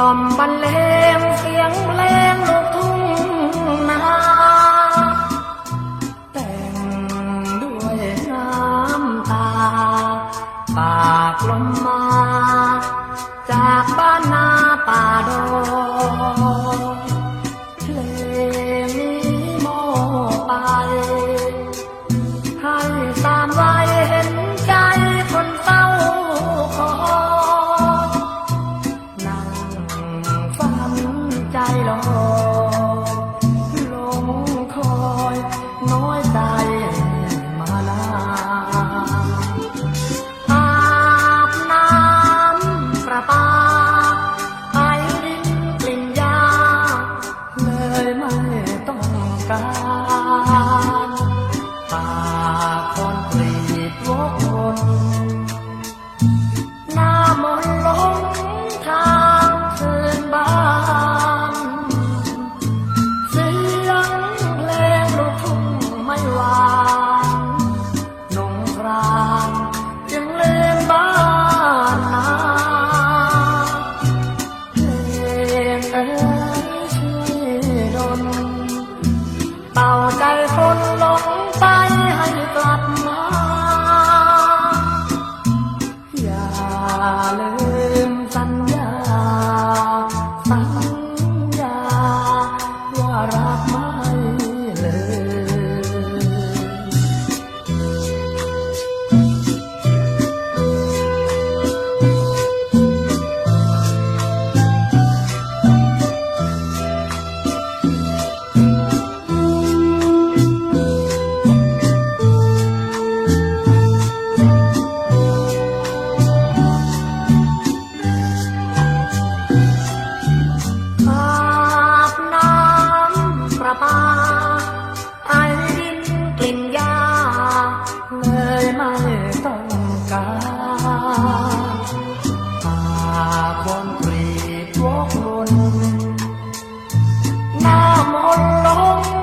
ล่อมบรรเลงเสียงเพลงลูกทุ่งนาแต่งด้วยน้ำตาปากลมมา 爱了。 คนกรีดวกวนหน้ามนต์ลง